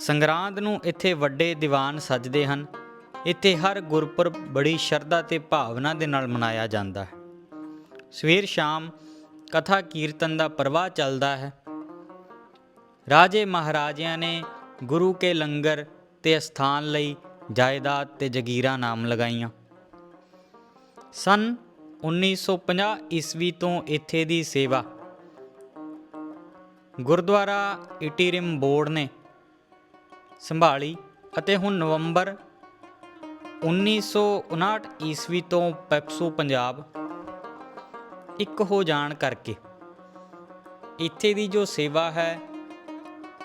ਸੰਗਰਾਂਦ ਨੂੰ ਇੱਥੇ ਵੱਡੇ ਦੀਵਾਨ ਸਜਦੇ ਹਨ। ਇੱਥੇ ਹਰ ਗੁਰਪੁਰਬ ਬੜੀ ਸ਼ਰਧਾ ਤੇ ਭਾਵਨਾ ਦੇ ਨਾਲ ਮਨਾਇਆ ਜਾਂਦਾ ਹੈ। ਸਵੇਰ ਸ਼ਾਮ ਕਥਾ ਕੀਰਤਨ ਦਾ ਪ੍ਰਵਾਹ ਚੱਲਦਾ ਹੈ। ਰਾਜੇ ਮਹਾਰਾਜਿਆਂ ਨੇ ਗੁਰੂ ਕੇ ਲੰਗਰ ਤੇ ਅਸਥਾਨ ਲਈ ਜਾਇਦਾਦ ਤੇ ਜਗੀਰਾਂ ਨਾਮ ਲਗਾਈਆਂ। ਸਨ 1950 ਈਸਵੀ ਤੋਂ ਇੱਥੇ ਦੀ ਸੇਵਾ। ਗੁਰਦੁਆਰਾ ਇਟੀਰਿਮ ਬੋਰਡ ਨੇ ਸੰਭਾਲੀ ਅਤੇ ਹੁਣ ਨਵੰਬਰ 1959 ਈਸਵੀ ਤੋਂ ਪੈਪਸੂ ਪੰਜਾਬ ਇੱਕ ਹੋ ਜਾਣ ਕਰਕੇ। ਇੱਥੇ ਦੀ ਜੋ ਸੇਵਾ ਹੈ,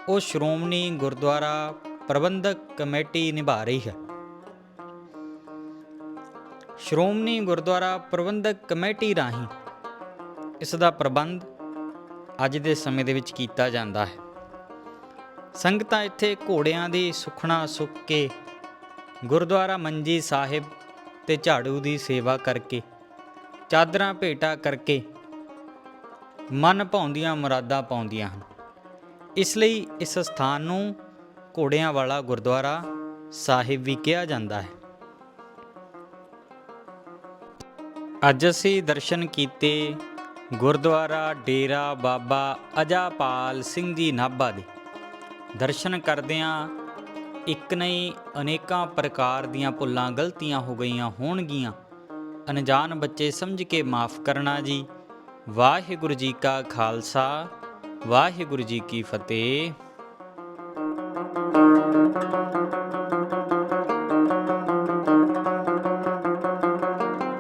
ਉਹ ਸ਼੍ਰੋਮਣੀ ਗੁਰਦੁਆਰਾ ਪ੍ਰਬੰਧਕ ਕਮੇਟੀ ਨਿਭਾ ਰਹੀ ਹੈ। ਸ਼੍ਰੋਮਣੀ ਗੁਰਦੁਆਰਾ ਪ੍ਰਬੰਧਕ ਕਮੇਟੀ ਰਾਹੀਂ ਇਸ ਦਾ ਪ੍ਰਬੰਧ ਅੱਜ ਦੇ ਸਮੇਂ ਦੇ ਵਿੱਚ ਕੀਤਾ ਜਾਂਦਾ ਹੈ। ਸੰਗਤਾਂ ਇੱਥੇ ਘੋੜਿਆਂ ਦੀ ਸੁਖਣਾ ਸੁੱਕ ਕੇ, ਗੁਰਦੁਆਰਾ ਮੰਜੀ ਸਾਹਿਬ ਤੇ ਝਾੜੂ ਦੀ ਸੇਵਾ ਕਰਕੇ, ਚਾਦਰਾਂ ਭੇਟਾ ਕਰਕੇ ਮਨ ਭਾਉਂਦੀਆਂ ਮੁਰਾਦਾਂ ਪਾਉਂਦੀਆਂ ਹਨ। ਇਸ ਲਈ ਇਸ ਸਥਾਨ ਨੂੰ ਘੋੜਿਆਂ ਵਾਲਾ ਗੁਰਦੁਆਰਾ ਸਾਹਿਬ ਵੀ ਕਿਹਾ ਜਾਂਦਾ ਹੈ। ਅੱਜ ਅਸੀਂ ਦਰਸ਼ਨ ਕੀਤੇ ਗੁਰਦੁਆਰਾ ਡੇਰਾ ਬਾਬਾ ਅਜਾਪਾਲ ਸਿੰਘ ਜੀ ਨਾਭਾ ਦੇ। ਦਰਸ਼ਨ ਕਰਦਿਆਂ ਇੱਕ ਨਹੀਂ ਅਨੇਕਾਂ ਪ੍ਰਕਾਰ ਦੀਆਂ ਭੁੱਲਾਂ ਗਲਤੀਆਂ ਹੋ ਗਈਆਂ ਹੋਣਗੀਆਂ। ਅਣਜਾਣ ਬੱਚੇ ਸਮਝ ਕੇ ਮਾਫ ਕਰਨਾ ਜੀ। ਵਾਹਿਗੁਰੂ ਜੀ ਕਾ ਖਾਲਸਾ, ਵਾਹਿਗੁਰੂ ਜੀ ਕੀ ਫਤਿਹ।